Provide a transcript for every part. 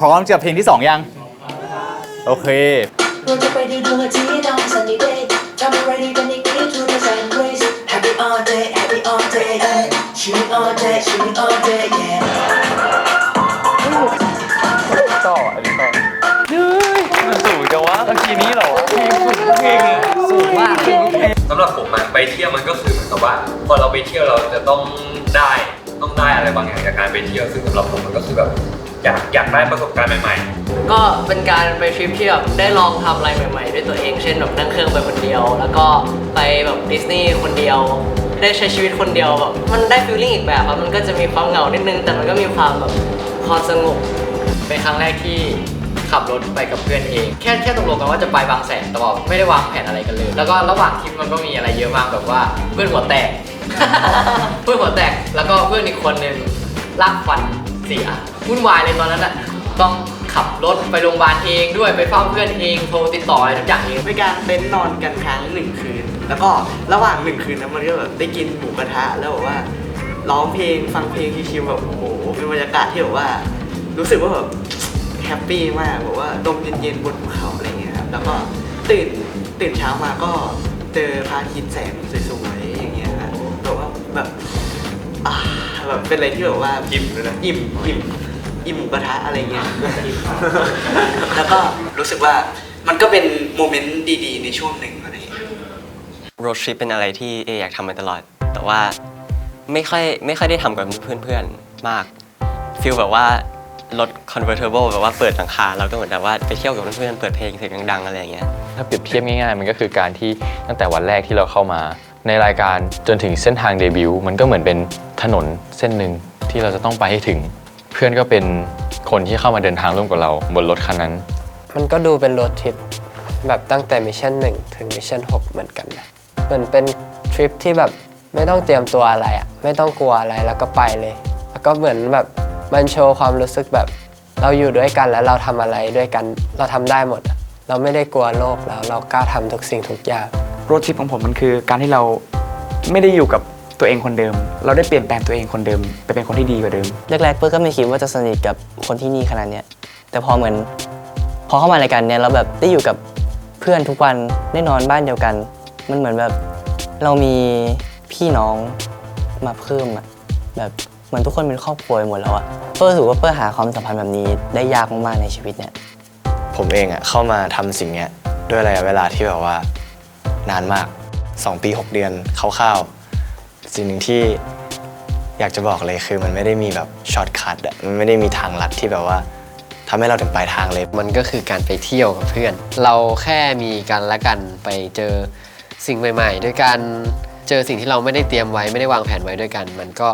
พร้อมจะเพลงที่สองยัง โอเคเราจะไปดูดวงอาทิตย์ on sunny day ทำอะไรดีกันอีกนิด to the sun rays happy all day happy all day เอ้ย chilling all day chilling all day yeah ต่ออันนี้ต่อเฮ้ยมันสูงจังวะเมื่อกี้นี้เหรอเพลงสูงเพลงอะสูงมากเพลงเพลงสำหรับผมอะไปเที่ยวมันก็คือเหมือนกับว่า พอเราไปเที่ยวเราจะต้องได้ ต้องได้อะไรบางอย่างจากการไปเที่ยวซึ่งสำหรับผมมันก็คือแบบอยากอยากได้ประสบการณ์ใหม่ๆก็เป็นการไปทริปที่แบบได้ลองทำอะไรใหม่ๆ ด้วยตัวเอง เช่นแบบนั่งเครื่องไปคนเดียว แล้วก็ไปแบบดิสนีย์คนเดียว ได้ใช้ชีวิตคนเดียวแบบมันได้ฟีลลิ่งอีกแบบครับมันก็จะมีความเหงานิดนึง แต่มันก็มีความแบบความสงบ เป็นครั้งแรกที่ขับรถไปกับเพื่อนเอง แค่แค่ตกลงกันว่าจะไปบางแสนแต่ว่าไม่ได้วางแผนอะไรกันเลย แล้วก็ระหว่างทริปมันก็มีอะไรเยอะมากแบบว่าเพื่อนหัวแตก เพื่อนหัวแตกแล้วก็เพื่อนอีกคนหนึ่งลากฟันเสียวุ่นวายเลยตอนนั้นอะต้องขับรถไปโรงพยาบาลเองด้วยไปเฝ้าเพื่อนเองโทรติดต่ออะไรทุกอย่างเองไปกางเต็นท์นอนกันค้างหนึ่งคืน แล้วก็ระหว่างหนึ่งคืนนั้นมันก็แบบได้กินหมูกระทะแล้วแบบว่าร้องเพลงฟังเพลงชิวๆแบบโอ้โหเป็นบรรยากาศที่แบบว่า รู้สึกว่าแบบแฮปปี้มากแบบว่าลมเย็นๆบนภูเขาอะไรเงี้ยครับแล้วก็ตื่นตื่นเช้ามาก็เจอพระอาทิตย์แสงสวย แบบว่าแบบอ่าแบบเป็นอะไรที่แบบว่าอิ่มเลยนะอิ่มอิ่มอิ่มหมูกระทะอะไรเงี้ยแล้วก็รู้สึกว่ามันก็เป็นโมเมนต์ดีๆ ในช่วงหนึ่งอะไรอย่างเงี้ยโรดทริปเป็นอะไรที่เออยากทำมาตลอด แต่ว่าไม่ค่อยไม่ค่อยได้ทำกับเพื่อนๆมากฟีลแบบว่ารถ convertible แบบว่าเปิดหลังคาแล้วก็เหมือนแบบว่าไปเที่ยวกับเพื่อนๆเปิดเพลงเสียงดังๆอะไรอย่างเงี้ย ถ้าเปรียบเทียบง่ายๆ มันก็คือการที่ตั้งแต่วันแรกที่เราเข้ามา ในรายการจนถึงเส้นทางเดบิวต์มันก็เหมือนเป็นถนนเส้นหนึ่งที่เราจะต้องไปให้ถึง เพื่อนก็เป็นคนที่เข้ามาเดินทางร่วมกับเราบนรถคันนั้น มันก็ดูเป็นรดทริปแบบตั้งแต่มิชชั่น1ถึงมิชชั่น6เหมือนกันนะเหมือนเป็นทริปที่แบบไม่ต้องเตรียมตัวอะไรอะไม่ต้องกลัวอะไรแล้วก็ไปเลย แล้วก็เหมือนแบบมันโชว์ความรู้สึกแบบเราอยู่ด้วยกันแล้วเราทำอะไรด้วยกันเราทำได้หมด เราไม่ได้กลัวโลกแล้วเรากล้าทำทุกสิ่งทุกอย่าง รดทริปของผมมันคือ การที่เราไม่ได้อยู่กับตัวเองคนเดิม เราได้เปลี่ยนแปลงตัวเองคนเดิม ไปเป็นคนที่ดีกว่าเดิม แรกๆเปิ้ลก็ไม่คิดว่าจะสนิทกับคนที่นี่ขนาดเนี้ยแต่พอเหมือน พอเข้ามารายการเนี้ยเราแบบได้อยู่กับเพื่อนทุกวันได้นอนบ้านเดียวกัน มันเหมือนแบบเรามีพี่น้องมาเพิ่มอะแบบเหมือนทุกคนเป็นครอบครัวไปหมดแล้วอะเปิ้ลรู้สึกว่าเปิ้ลหาความสัมพันธ์แบบนี้ได้ยากมากๆในชีวิตเนี่ยผมเองอะเข้ามาทำสิ่งเนี้ยด้วยระยะเวลาที่แบบว่า นานมาก 2 ปี 6 เดือนคร่าวๆสิ่งหนึ่งที่อยากจะบอกเลยคือมันไม่ได้มีแบบช็อตคัทอะมันไม่ได้มีทางลัดที่แบบว่าทำให้เราถึงปลายทางเลย มันก็คือการไปเที่ยวกับเพื่อน เราแค่มีกันและกันไปเจอสิ่งใหม่ๆ ด้วยกันเจอสิ่งที่เราไม่ได้เตรียมไว้ไม่ได้วางแผนไว้ด้วยกัน มันก็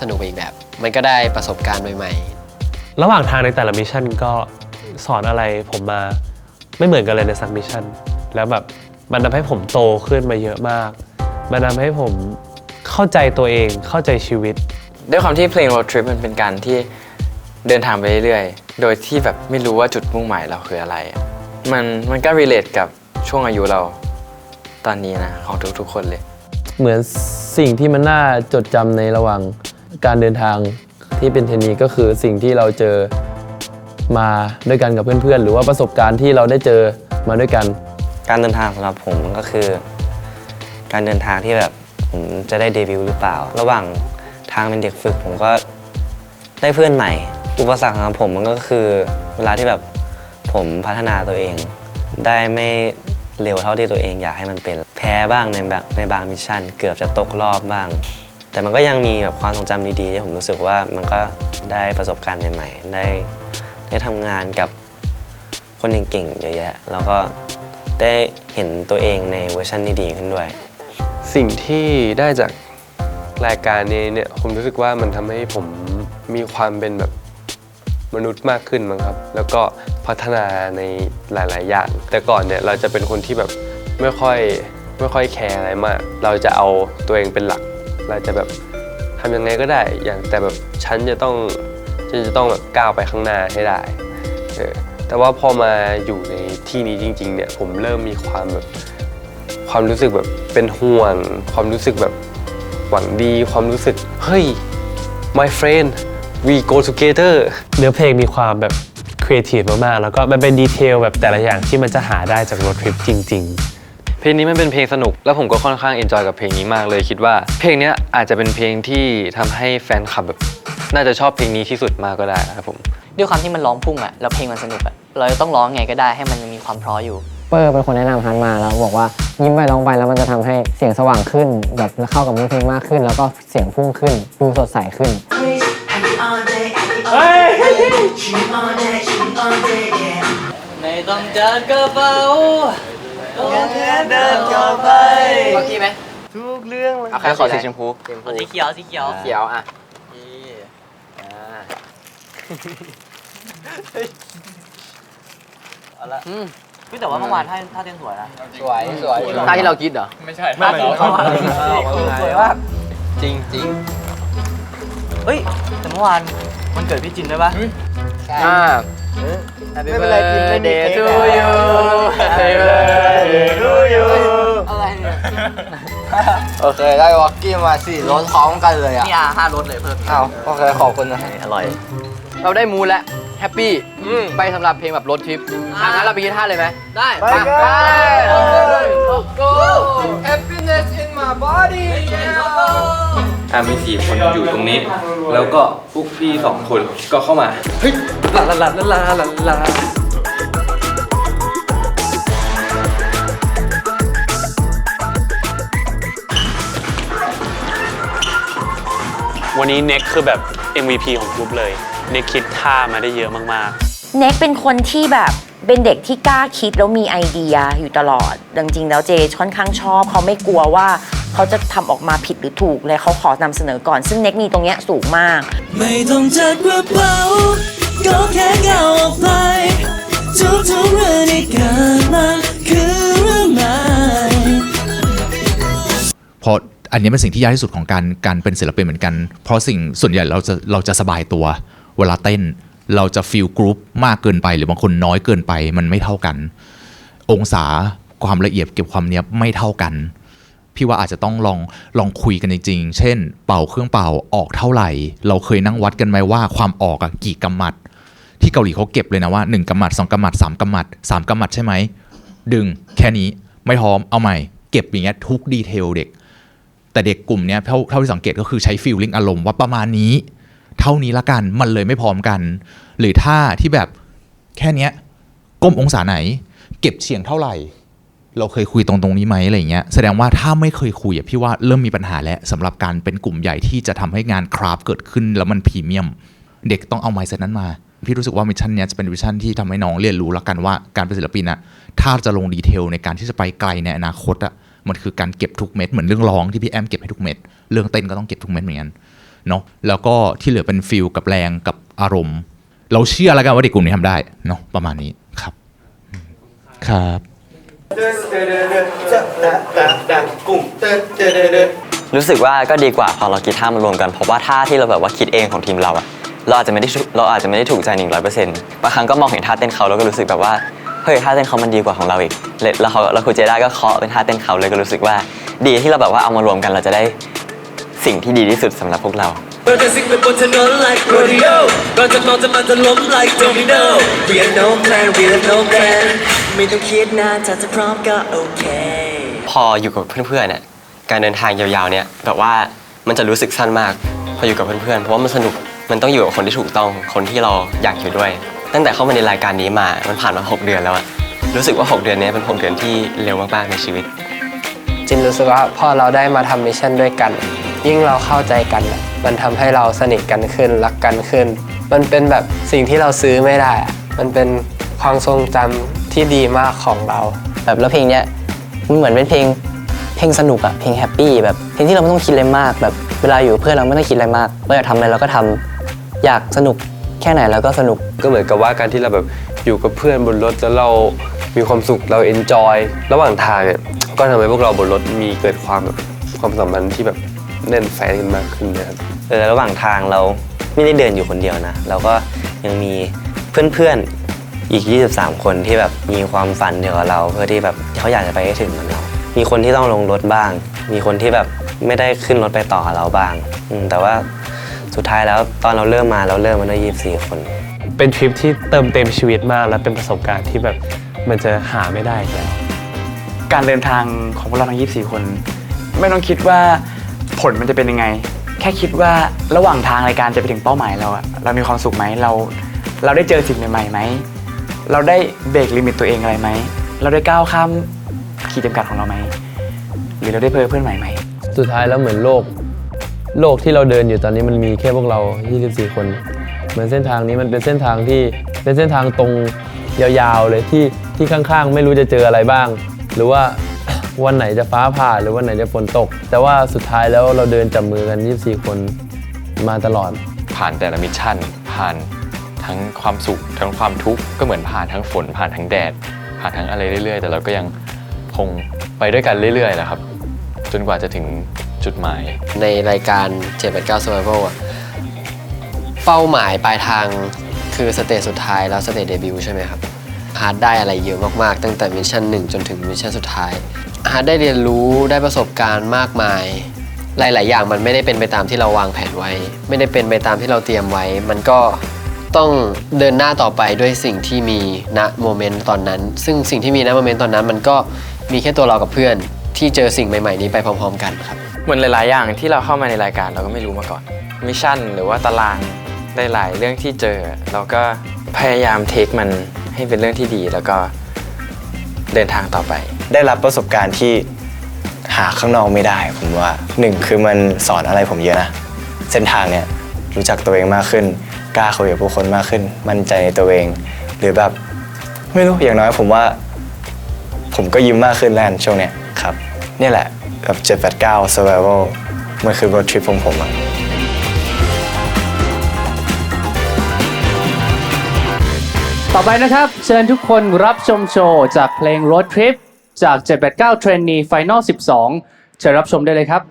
สนุกไปอีกแบบ มันก็ได้ประสบการณ์ใหม่ ๆ ระหว่างทางในแต่ละมิชชั่นก็สอนอะไรผมมาไม่เหมือนกันเลยในสักมิชชั่นแล้วแบบ มันทำให้ผมโตขึ้นมาเยอะมาก มันทำให้ผมเข้าใจตัวเองเข้าใจชีวิต ด้วยความที่เพลง road trip มันเป็นการที่เดินทางไปเรื่อยๆ โดยที่แบบไม่รู้ว่าจุดมุ่งหมายเราคืออะไรอะมันมันก็ relate กับช่วงอายุเราตอนนี้นะของทุกๆคนเลย เหมือนสิ่งที่มันน่าจดจำในระหว่างการเดินทางที่เป็นเทรนนีก็คือสิ่งที่เราเจอมาด้วยกันกับเพื่อนๆ หรือว่าประสบการณ์ที่เราได้เจอมาด้วยกัน การเดินทางสำหรับผมมันก็คือ การเดินทางที่แบบผมจะได้เดบิวต์หรือเปล่า ระหว่างทางเป็นเด็กฝึกผมก็ได้เพื่อนใหม่ อุปสรรคของผมมันก็คือเวลาที่แบบผมพัฒนาตัวเอง ได้ไม่เร็วเท่าที่ตัวเองอยากให้มันเป็น แพ้บ้างในแบบในบางมิชชั่น เกือบจะตกรอบบ้าง แต่มันก็ยังมีแบบความทรงจำดีๆที่ผมรู้สึกว่ามันก็ได้ประสบการณ์ใหม่ๆ ได้ได้ทำงานกับคนเก่งๆเยอะแยะแล้วก็ ได้เห็นตัวเองในเวอร์ชันที่ดีขึ้นด้วย สิ่งที่ได้จากรายการนี้เนี่ยผมรู้สึกว่ามันทำให้ผมมีความเป็นแบบมนุษย์มากขึ้นมั้งครับ แล้วก็พัฒนาในหลาย ๆ อย่าง แต่ก่อนเนี่ยเราจะเป็นคนที่แบบไม่ค่อยไม่ค่อยแคร์อะไรมาก เราจะเอาตัวเองเป็นหลัก เราจะแบบทำยังไงก็ได้ อย่างแต่แบบฉันจะต้องฉันจะต้องแบบก้าวไปข้างหน้าให้ได้เออ แต่ว่าพอมาอยู่ในที่นี้จริง ๆ เนี่ย ผมเริ่มมีความแบบความรู้สึกแบบเป็นห่วง ความรู้สึกแบบหวังดี ความรู้สึกเฮ้ย my friend we go together เนื้อเพลงมีความแบบครีเอทีฟมากๆ แล้วก็มันเป็นดีเทลแบบแต่ละอย่างที่มันจะหาได้จากรถทริปจริง ๆ เพลงนี้มันเป็นเพลงสนุก แล้วผมก็ค่อนข้างเอนจอยกับเพลงนี้มากเลยคิดว่า เพลงเนี้ยอาจจะเป็นเพลงที่ทำให้แฟนคลับแบบ น่าจะชอบเพลงนี้ที่สุดมากก็ได้นะครับผม ด้วยความที่มันร้องพุ่งอะแล้วเพลงมันสนุกอะเราจะต้องร้องไงก็ได้ให้มันยังมีความเพราะอยู่ เปอร์เป็นคนแนะนำฮันมาแล้วบอกว่ายิ้มไปร้องไปแล้วมันจะทำให้เสียงสว่างขึ้น แบบเข้ากับเนื้อเพลงมากขึ้น แล้วก็เสียงพุ่งขึ้นดูสดใสขึ้น Happy all day, happy all day. Shooting all day, shooting all day, yeah. ไม่ต้องจัดกระเป๋าต้องแค่เดินเข้าไปเมื่อกี้ไหมทุกเรื่องเลยเอาแค่ขอสีชมพู เอาสีเขียวสีเขียว เขียวอะ พี่แต่ว่าเมื่อวานท่าท่าเต้นสวยนะ สวยสวยท่าที่เราคิดเหรอ ไม่ใช่ท่าเต้นเขาสวยมากจริงจริงเฮ้ยแต่เมื่อวานมันเกิดพี่จินด้วยปะอ่า Happy birthday to you Happy birthday to you อะไรเนี่ยโอเคได้วอกกี้มาสี่รถพร้อมกันเลยอะนี่อาห้ารถเลยเพิ่มอ้าวโอเคขอบคุณนะอร่อย เราได้มูลแล้วแฮปปี้ไปสำหรับเพลงแบบรถทริปอะงั้นเราไปกินท่าเลยไหม ได้ไปไป go happiness in my body อ่ามีสี่คนอยู่ตรงนี้ แล้วก็พวกพี่สองคนก็เข้ามา เฮ้ยลาลาลาลาลาลาวันนี้เน็กคือแบบ MVP ของกลุ่มเลย เน็กคิดท่ามาได้เยอะมากๆเน็กเป็นคนที่แบบเป็นเด็กที่กล้าคิดแล้วมีไอเดียอยู่ตลอดจริงๆแล้วเจค่อนข้างชอบเขาไม่กลัวว่าเขาจะทำออกมาผิดหรือถูกเลยเขาขอนำเสนอก่อน ซึ่งเน็กมีตรงเนี้ยสูงมาก ไม่ต้องจัดกระเป๋าก็แค่ก้าวออกไปทุกๆเรื่องที่เกิดมาคือเรื่องใหม่ เพราะอันนี้เป็นสิ่งที่ยากที่สุดของการการเป็นศิลปินเหมือนกัน เพราะสิ่งส่วนใหญ่เราจะเราจะสบายตัว เวลาเต้นเราจะฟีลกรุ๊ปมากเกินไป หรือบางคนน้อยเกินไปมันไม่เท่ากัน องศาความละเอียดเก็บความเนี้ยไม่เท่ากัน พี่ว่าอาจจะต้องลองลองคุยกันจริงๆ เช่น เป่าเครื่องเป่าออกเท่าไหร่ เราเคยนั่งวัดกันไหมว่าความออกอะกี่กำมัด ที่เกาหลีเขาเก็บเลยนะว่า 1กำมัด2กำมัด3กำมัด3กำมัดใช่ไหมดึงแค่นี้ไม่พร้อมเอาใหม่ เก็บอย่างเงี้ยทุกดีเทลเด็ก แต่เด็กกลุ่มเนี้ยเท่าเท่าที่สังเกตก็คือใช้ฟีลลิ่งอารมณ์ว่าประมาณนี้ เท่านี้ละกันมันเลยไม่พร้อมกัน หรือท่าที่แบบแค่เนี้ยก้มองศาไหน เก็บเฉียงเท่าไหร่ เราเคยคุยตรงตรงนี้ไหมอะไรเงี้ยแสดงว่าถ้าไม่เคยคุยพี่ว่าเริ่มมีปัญหาแล้วสำหรับการเป็นกลุ่มใหญ่ที่จะทำให้งานคราฟเกิดขึ้นแล้วมันพรีเมียม เด็กต้องเอาไมซ์เซตนั้นมาพี่รู้สึกว่ามิชชั่นเนี้ยจะเป็นมิชชั่นที่ทำให้น้องเรียนรู้ล้วกันว่าการเป็นศิลปินอะถ้าจะลงดีเทลในการที่จะไปไกลในอนาคตอะมันคือการเก็บทุกเม็ดเหมือนเรื่องร้องที่พี่แอมเก็บให้ทุกเม็ดเรื่องเต้นก็ต้องเก็บทุกเม็ดเหมือนกัน เนาะแล้วก็ที่เหลือเป็นฟิลกับแรงกับอารมณ์ เราเชื่อแล้วกันว่าเด็กกลุ่มนี้ทำได้เนาะประมาณนี้ครับครับรู้สึกว่าก็ดีกว่าพอเราคิดท่ามารวมกันเพราะว่าท่าที่เราแบบว่าคิดเองของทีมเราอะเราอาจจะไม่ได้ถูกเราอาจจะไม่ได้ถูกใจหนึ่งร้อยเปอร์เซ็นต์บางครั้งก็มองเห็นท่าเต้นเขาแล้วก็รู้สึกแบบว่าเฮ้ยท่าเต้นเขามันดีกว่าของเราอีกเลยแล้วเขาแล้วครูเจด้าก็เคาะเป็นท่าเต้นเขาเลยก็รู้สึกว่า ดีที่เราแบบว่าเอามารวมกันเราจะได้ สิ่งที่ดีที่สุดสำหรับพวกเรา เราจะซิกไปบนถนน like rodeo เราจะนอนจะมันจะล้ม like domino we have no plan we have no plan ไม่ต้องคิดนานถ้าจะพร้อมก็โอเค พออยู่กับเพื่อนๆเนี่ยการเดินทางยาวๆเนี่ยแบบว่ามันจะรู้สึกสั้นมาก พออยู่กับเพื่อนๆเพราะว่ามันสนุกมันต้องอยู่กับคนที่ถูกต้องคนที่เราอยากอยู่ด้วย ตั้งแต่เข้ามาในรายการนี้มามันผ่านมา 6 เดือนแล้วอะรู้สึกว่า 6 เดือนเนี้เป็น 6 เดือนที่เร็วมากๆในชีวิต จินรู้สึกว่าพอเราได้มาทำมิชชั่นด้วยกัน ยิ่งเราเข้าใจกันอะมันทำให้เราสนิทกันขึ้นรักกันขึ้น มันเป็นแบบสิ่งที่เราซื้อไม่ได้อะมันเป็นความทรงจำที่ดีมากของเรา แบบแล้วเพลงเนี้ยมันเหมือนเป็นเพลงเพลงสนุกอะเพลงแฮปปี้แบบเพลงที่เราไม่ต้องคิดอะไรมาก แบบเวลาอยู่กับเพื่อนเราไม่ต้องคิดอะไรมากเราอยากทำอะไรเราก็ทำอยากสนุกแค่ไหนเราก็สนุกก็เหมือนกับว่าการที่เราแบบอยู่กับเพื่อนบนรถแล้วเรามีความสุขเราเอนจอยระหว่างทางเนี่ยก็ทำให้พวกเราบนรถมีเกิดความแบบความสัมพันธ์ที่แบบ แน่นแฟนกันมากขึ้นนะครับเออระหว่างทางเราไม่ได้เดินอยู่คนเดียวนะ เราก็ยังมีเพื่อนๆอีก 23 คนที่แบบมีความฝันเดียวกับเรา เพื่อที่แบบเขาอยากจะไปให้ถึงเหมือนเรา มีคนที่ต้องลงรถบ้าง มีคนที่แบบไม่ได้ขึ้นรถไปต่อกับเราบ้างอืมแต่ว่าสุดท้ายแล้วตอนเราเริ่มมาเราเริ่มมาด้วย24 คน เป็นทริปที่เติมเต็มชีวิตมาก และเป็นประสบการณ์ที่แบบมันจะหาไม่ได้อีกแล้ว การเดินทางของพวกเราทั้ง 24 คน ไม่ต้องคิดว่า ผลมันจะเป็นยังไง แค่คิดว่าระหว่างทางรายการจะไปถึงเป้าหมายเราอะเรามีความสุขไหมเรา เราได้เจอสิ่งใหม่ๆไหมเราได้เบรกลิมิตตัวเองอะไรไหมเราได้ก้าวข้ามขีดจำกัดของเราไหมหรือเราได้เจอเพื่อนใหม่ไหมสุดท้ายแล้วเหมือนโลก โลกที่เราเดินอยู่ตอนนี้มันมีแค่พวกเรา 24 คน เหมือนเส้นทางนี้มันเป็นเส้นทางที่เป็นเส้นทางตรงยาวๆเลยที่ที่ข้างๆ ไม่รู้จะเจออะไรบ้าง หรือว่า วันไหนจะฟ้าผ่าหรือวันไหนจะฝนตก แต่ว่าสุดท้ายแล้วเราเดินจับมือกัน 24 คนมาตลอด ผ่านแต่ละมิชชั่น ผ่านทั้งความสุขทั้งความทุกข์ก็เหมือนผ่านทั้งฝน ผ่านทั้งแดด ผ่านทั้งอะไรเรื่อย ๆ แต่เราก็ยังคงไปด้วยกันเรื่อยๆนะครับ จนกว่าจะถึงจุดหมาย ในรายการ 789 Survival อะเป้าหมายปลายทางคือสเตจสุดท้ายแล้วสเตจเดบิวต์ใช่ไหมครับ ฮาร์ดได้อะไรเยอะมากๆ ตั้งแต่มิชชั่น1 จนถึงมิชชั่นสุดท้ายฮาร์ดได้เรียนรู้ได้ประสบการณ์มากมาย หลาย ๆ อย่างมันไม่ได้เป็นไปตามที่เราวางแผนไว้ ไม่ได้เป็นไปตามที่เราเตรียมไว้ มันก็ต้องเดินหน้าต่อไปด้วยสิ่งที่มีณโมเมนต์ตอนนั้น ซึ่งสิ่งที่มีณโมเมนต์ตอนนั้น มันก็มีแค่ตัวเรากับเพื่อน ที่เจอสิ่งใหม่ ๆ นี้ไปพร้อม ๆ กันครับเหมือนหลาย ๆ อย่างที่เราเข้ามาในรายการเราก็ไม่รู้มาก่อนมิชชั่นหรือว่าตาราง หลายเรื่องที่เจอ เราก็พยายามเทคมันให้เป็นเรื่องที่ดี แล้วก็เดินทางต่อไป ได้รับประสบการณ์ที่หาข้างนอกไม่ได้ ผมว่าหนึ่งคือมันสอนอะไรผมเยอะนะ เส้นทางเนี่ยรู้จักตัวเองมากขึ้น กล้าคุยกับผู้คนมากขึ้น มั่นใจในตัวเอง หรือแบบไม่รู้อย่างน้อยผมว่า ผมก็ยิ้มมากขึ้นแล้วกันช่วงเนี้ยครับ เนี่ยแหละแบบ789 survival มันคือ road trip ของผมอะ ต่อไปนะครับ เชิญทุกคนรับชมโชว์จากเพลง Road Trip จาก 789 Trainee Final 12 เชิญรับชมได้เลยครับ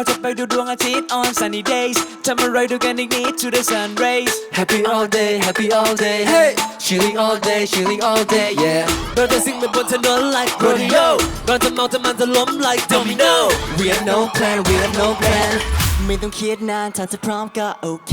เราจะไปดูดวงอาทิตย์ on sunny days ทำอะไรด้วยกันอีกนิด to the sun rays happy all day happy all day hey chilling all day chilling all day yeah เราจะซิ่งไปบนถนน like rodeo ก่อนจะเมาจะมันจะล้ม like domino we have no plan we have no plan ไม่ต้องคิดนานถ้าจะพร้อมก็โอเค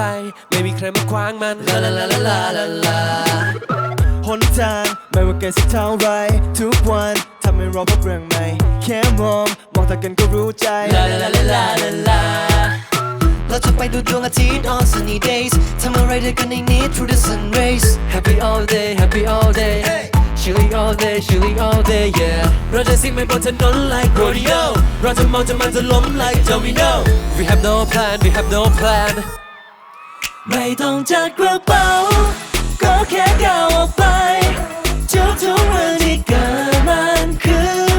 ใจไม่มีใครมาขวางมันลาลาลาลาลาลาลาหนทางไม่ว่าไกลสักเท่าไรทุกวันทำให้เราพบเรื่องใหม่แค่มองมองตากันก็รู้ใจลาลาลาลาลาลาลาเราจะไปดูดวงอาทิตย์ on sunny days ทำอะไรด้วยกันในนี้ through the sun rays happy all day happy all day chilling all day chilling all day yeah เราจะซิ่งไปบนถนน like rodeo เราจะเมาจะมันจะล้ม like domino we have no plan we have no plan ไม่ต้องจัดกระเป๋า ก็แค่ก้าวออกไปทุกทุกๆเรื่องที่เกิดมันคือ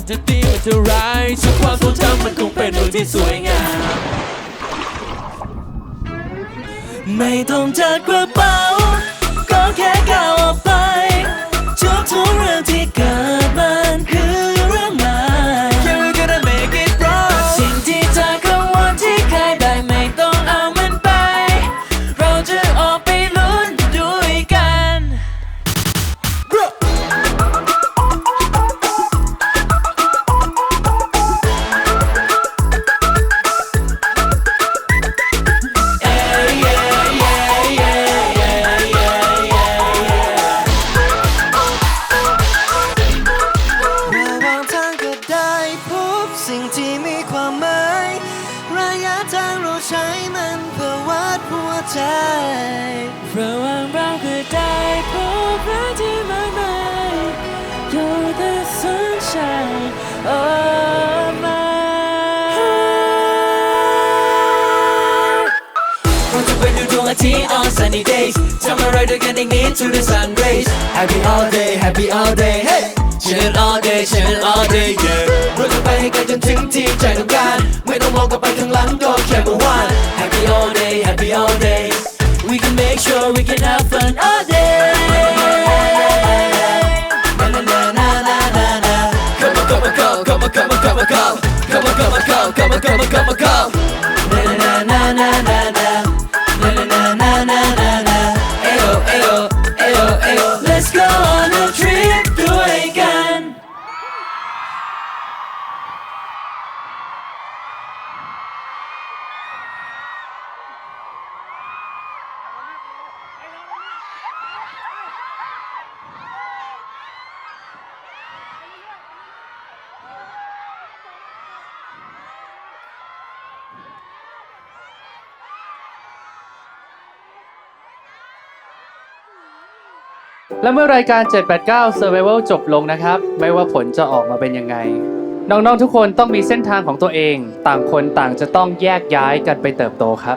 มันจะดีมันจะร้ายทุกความทรงจำมันคงเป็นเรื่องที่สวยงาม ไม่ต้องจากกระเป๋า sunny days ทำอะไรด้วยกันอย่างนี้ to the sun rays happy all day happy all day hey chill all day chill all day yeah เราจะไปให้ไกลจนถึงที่ใจต้องการ ไม่ต้องมองกลับไปข้างหลังก็แค่เมื่อวาน happy all day happy all day we can make sure we can have fun all day และเมื่อรายการ 789 Survival จบลงนะครับ ไม่ว่าผลจะออกมาเป็นยังไง น้องๆทุกคนต้องมีเส้นทางของตัวเอง ต่างคนต่างจะต้องแยกย้ายกันไปเติบโตครับ